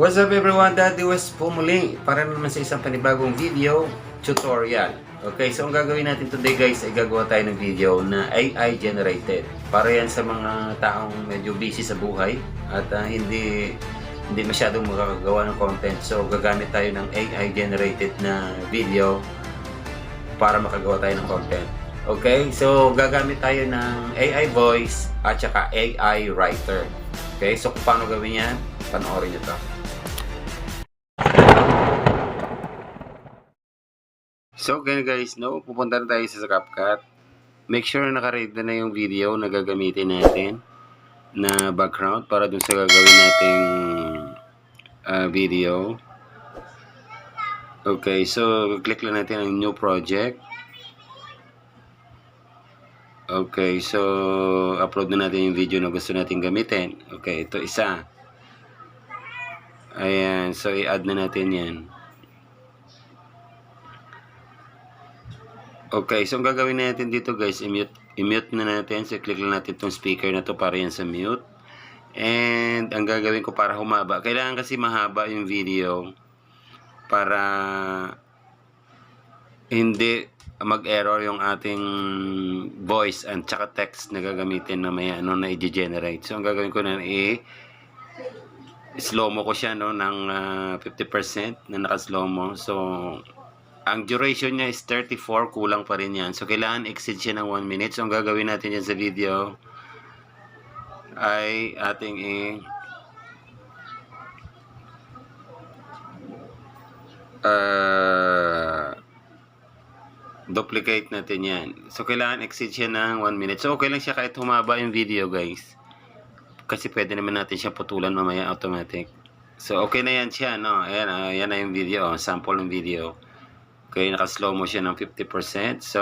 What's up everyone? Daddy West po muli para naman sa isang panibagong video tutorial. Okay, so ang gagawin natin today guys ay gagawa tayo ng video na AI generated. Para yan sa mga taong medyo busy sa buhay at ah, hindi hindi masyadong makakagawa ng content. So gagamit tayo ng AI generated na video para makagawa tayo ng content. Okay, so gagamit tayo ng AI voice at saka AI writer. Okay, so kung paano gawin yan, panoorin nyo to. So, ganyan guys, no, pupunta na tayo sa CapCut. Make sure na naka-ready na yung video na gagamitin natin na background para dun sa gagawin nating ah, video. Okay, so click lang natin ang new project. Okay, so upload na natin yung video na gusto natin gamitin. Okay, ito isa. Ayan, so i-add na natin yan. Okay, so ang gagawin natin dito guys, i-mute, i-mute na natin. So click lang natin itong speaker na to para yan sa mute. And ang gagawin ko para humaba, kailangan kasi mahaba yung video para hindi mag-error yung ating voice and tsaka text na gagamitin na may ano na i-generate. So ang gagawin ko na i slow mo ko siya no ng ah, 50% na naka-slow mo. So ang duration niya is 34, kulang pa rin yan. So, kailangan exceed siya ng 1 minute. So, ang gagawin natin yan sa video ay ating i uh, duplicate natin yan. So, kailangan exceed siya ng 1 minute. So, okay lang siya kahit humaba yung video, guys. Kasi pwede naman natin siya putulan mamaya automatic. So, okay na yan siya, no? Ayan, ah, yan na yung video. oh, Sample ng video. Okay, naka-slow mo siya ng 50%. So,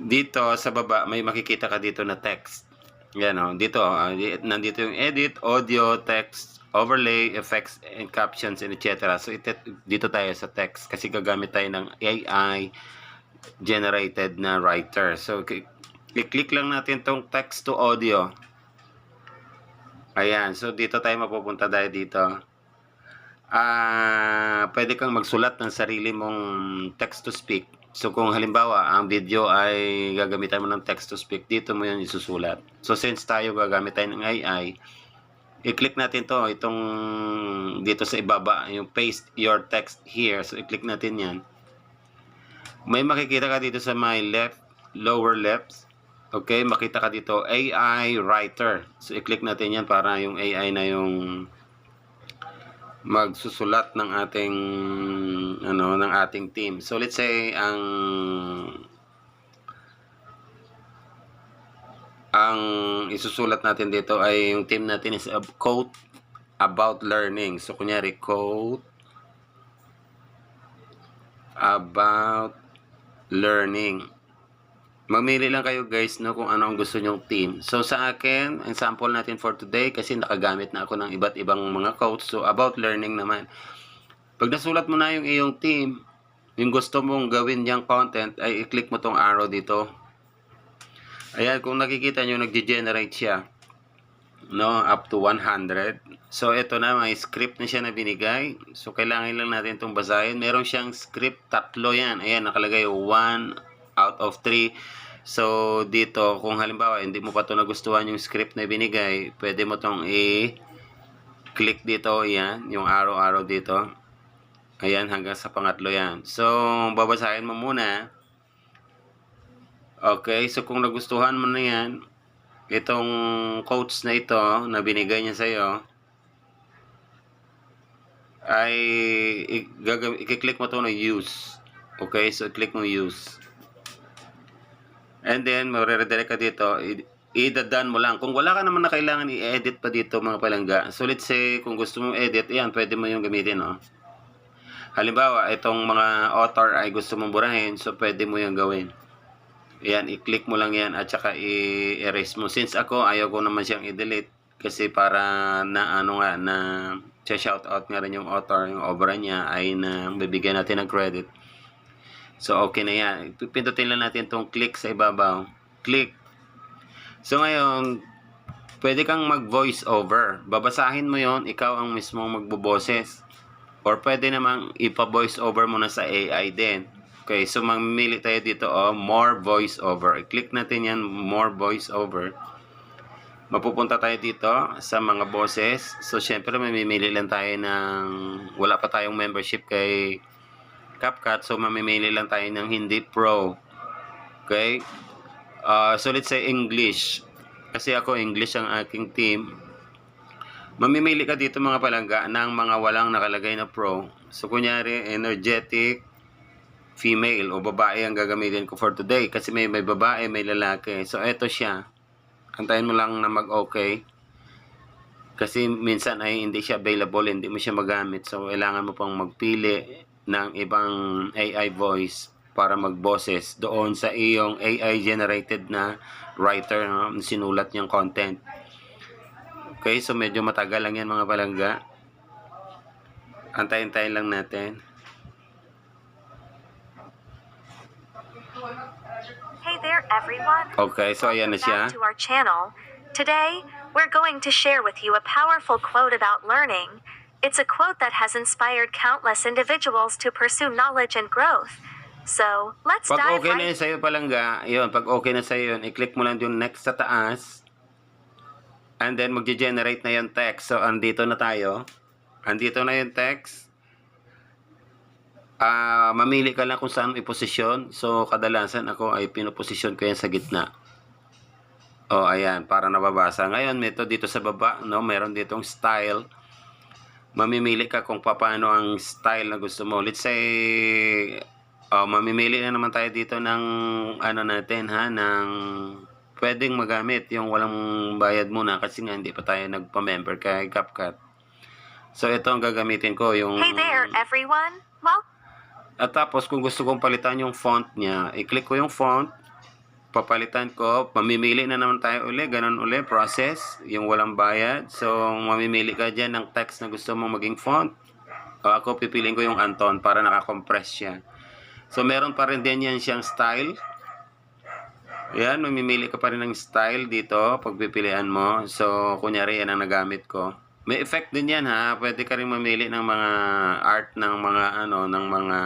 dito sa baba, may makikita ka dito na text. Yan o, dito, ah, di- nandito yung edit, audio, text, overlay, effects, and captions, and etc. So, ito, dito tayo sa text kasi gagamit tayo ng AI generated na writer. So, i-click lang natin tong text to audio. Ayan, so dito tayo mapupunta dahil dito ah pwede kang magsulat ng sarili mong text to speak. So kung halimbawa ang video ay gagamitan mo ng text to speak, dito mo yan isusulat. So since tayo gagamit tayo ng AI, i-click natin to itong dito sa ibaba, yung paste your text here. So i-click natin yan. May makikita ka dito sa my left, lower left. Okay, makita ka dito AI writer. So i-click natin yan para yung AI na yung magsusulat ng ating ano ng ating team. So let's say ang ang isusulat natin dito ay yung team natin is a quote about learning. So kunyari quote about learning. Mamili lang kayo guys no kung ano ang gusto nyong team. So sa akin, ang sample natin for today kasi nakagamit na ako ng iba't ibang mga quotes. So about learning naman. Pag nasulat mo na yung iyong team, yung gusto mong gawin niyang content, ay i-click mo tong arrow dito. Ayan, kung nakikita nyo, nag-generate siya. No, up to 100. So, ito na, may script na siya na binigay. So, kailangan lang natin itong basahin. Meron siyang script, tatlo yan. Ayan, nakalagay 1 out of 3. So, dito, kung halimbawa, hindi mo pa ito nagustuhan yung script na binigay, pwede mo itong i-click dito, yan, yung arrow-arrow dito. Ayan, hanggang sa pangatlo yan. So, babasahin mo muna. Okay, so kung nagustuhan mo na yan, itong quotes na ito na binigay niya sa'yo, ay i- gagam- i-click mo to na use. Okay, so click mo use. And then, magre-redirect ka dito, i-dadan mo lang. Kung wala ka naman na kailangan i-edit pa dito mga palangga, so let's say, kung gusto mong edit, yan, pwede mo yung gamitin, no? Halimbawa, itong mga author ay gusto mong burahin, so pwede mo yung gawin. Yan, i-click mo lang yan at saka i-erase mo. Since ako, ayaw ko naman siyang i-delete kasi para na ano nga, na siya shout out nga rin yung author, yung obra niya ay na bibigyan natin ng credit. So, okay na yan. Pindutin lang natin itong click sa ibabaw. Click. So, ngayon, pwede kang mag-voice over. Babasahin mo yon ikaw ang mismong magboboses. Or pwede namang ipa-voice over mo na sa AI din. Okay, so mamimili tayo dito, oh, more voice over. I-click natin yan, more voice over. Mapupunta tayo dito sa mga boses. So, syempre, mamimili lang tayo ng, wala pa tayong membership kay CapCut. So, mamimili lang tayo ng hindi pro. Okay? Uh, so, let's say English. Kasi ako, English ang aking team. Mamimili ka dito mga palangga ng mga walang nakalagay na pro. So, kunyari, energetic, female o babae ang gagamitin ko for today. Kasi may, may babae, may lalaki. So, eto siya. Antayin mo lang na mag-okay. Kasi minsan ay hindi siya available, hindi mo siya magamit. So, kailangan mo pang magpili ng ibang AI voice para mag-boses doon sa iyong AI-generated na writer, no? sinulat niyang content. Okay, so medyo matagal lang yan mga palangga. Antayin-tayin lang natin. Hey there, everyone. Okay, so ayan na siya. to our channel. Today, we're going to share with you a powerful quote about learning. It's a quote that has inspired countless individuals to pursue knowledge and growth. So, let's Pag dive okay na right yun sa'yo palangga, yun, pag okay na sa'yo yun, i-click mo lang yung next sa taas. And then, magge-generate na yung text. So, andito na tayo. Andito na yung text. Ah, mamili ka lang kung saan iposisyon. So, kadalasan ako ay pinoposisyon ko yan sa gitna. Oh, ayan, para nababasa. Ngayon, ito dito sa baba, no, meron ditong style. Mamimili ka kung paano ang style na gusto mo. Let's say, oh, mamimili na naman tayo dito ng ano natin ha, ng pwedeng magamit yung walang bayad muna kasi nga hindi pa tayo nagpa-member kay CapCut. So, ito ang gagamitin ko, yung... Hey there, everyone. Well, At tapos, kung gusto kong palitan yung font niya, i-click ko yung font, papalitan ko, mamimili na naman tayo uli, ganun uli, process, yung walang bayad. So, mamimili ka dyan ng text na gusto mong maging font. O ako, pipiliin ko yung Anton para nakakompress siya. So, meron pa rin din yan siyang style. Yan, mamimili ka pa rin ng style dito, pagpipilian mo. So, kunyari, yan ang nagamit ko. May effect din yan ha. Pwede ka rin mamili ng mga art ng mga ano, ng mga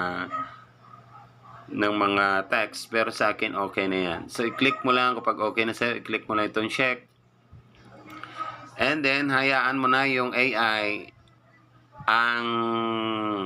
ng mga text. Pero sa akin, okay na yan. So, i-click mo lang kapag okay na sa'yo, i-click mo lang itong check. And then, hayaan mo na yung AI ang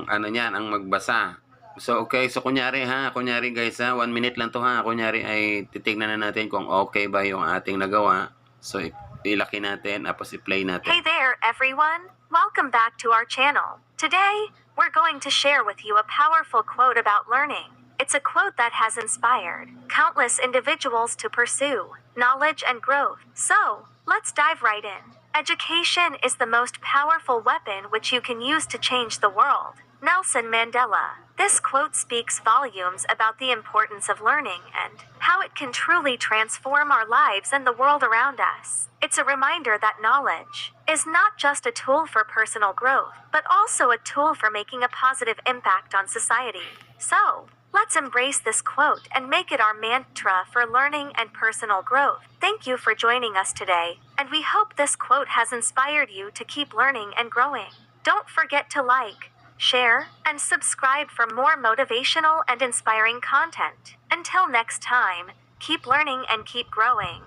ano niyan, ang magbasa. So, okay. So, kunyari ha, kunyari guys ha, one minute lang to ha. Kunyari ay titignan na natin kung okay ba yung ating nagawa. So, ilaki natin, tapos i-play natin. hey there, everyone. Welcome back to our channel. Today, we're going to share with you a powerful quote about learning. It's a quote that has inspired countless individuals to pursue knowledge and growth. So, let's dive right in. Education is the most powerful weapon which you can use to change the world. Nelson Mandela. This quote speaks volumes about the importance of learning and how it can truly transform our lives and the world around us. It's a reminder that knowledge is not just a tool for personal growth, but also a tool for making a positive impact on society. So, let's embrace this quote and make it our mantra for learning and personal growth. Thank you for joining us today, and we hope this quote has inspired you to keep learning and growing. Don't forget to like, share, and subscribe for more motivational and inspiring content. Until next time, keep learning and keep growing.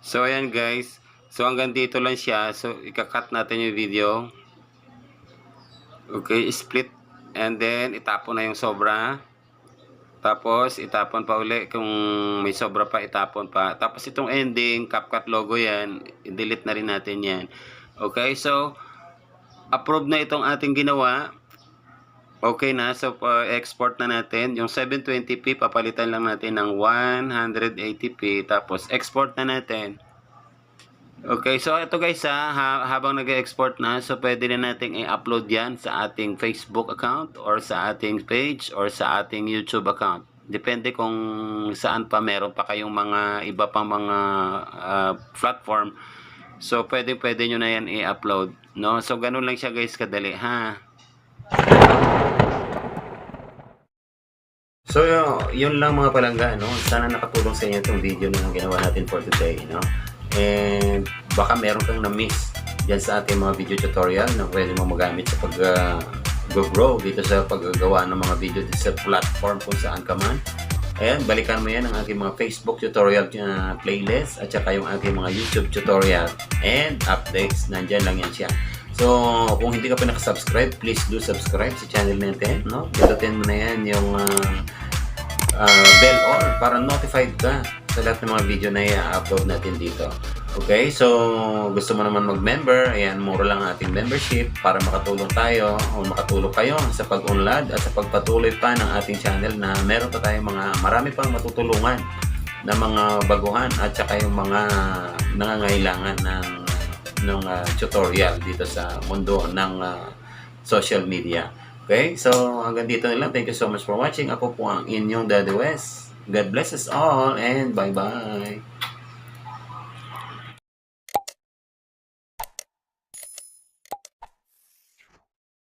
So, ayan guys. So, hanggang dito lang siya. So, ikakat natin yung video. Okay, split. And then, itapon na yung sobra. Tapos, itapon pa uli. Kung may sobra pa, itapon pa. Tapos, itong ending, CapCut logo yan. I-delete na rin natin yan. Okay, so, approve na itong ating ginawa. Okay na, so pa export na natin. Yung 720p, papalitan lang natin ng 180p. Tapos, export na natin. Okay, so ito guys ha, ha- habang nag-export na, so pwede na nating i-upload yan sa ating Facebook account or sa ating page or sa ating YouTube account. Depende kung saan pa meron pa kayong mga iba pang mga ah, platform. So pwede pwede nyo na yan i-upload, no? So ganun lang siya guys kadali ha. So, yun lang mga palangga, no? Sana nakatulong sa inyo itong video na ginawa natin for today, no? And baka meron kang na-miss dyan sa ating mga video tutorial na pwede mo magamit sa pag uh, grow dito sa paggagawa ng mga video dito sa platform kung saan ka man. Ayan, balikan mo yan ang aking mga Facebook tutorial uh, playlist at saka yung aking mga YouTube tutorial and updates. Nandyan lang yan siya. So, kung hindi ka pa nakasubscribe, please do subscribe sa channel natin. No? Pindutin mo na yan yung uh, uh, bell all para notified ka sa lahat ng mga video na i-upload natin dito. Okay, so gusto mo naman mag-member, ayan, mura lang ang ating membership para makatulong tayo o makatulong kayo sa pag-unlad at sa pagpatuloy pa ng ating channel na meron pa tayong mga marami pang matutulungan na mga baguhan at saka yung mga nangangailangan ng ng uh, tutorial dito sa mundo ng uh, social media. Okay? So, hanggang dito na lang. Thank you so much for watching. Ako po ang inyong Daddy West. God bless us all and bye-bye.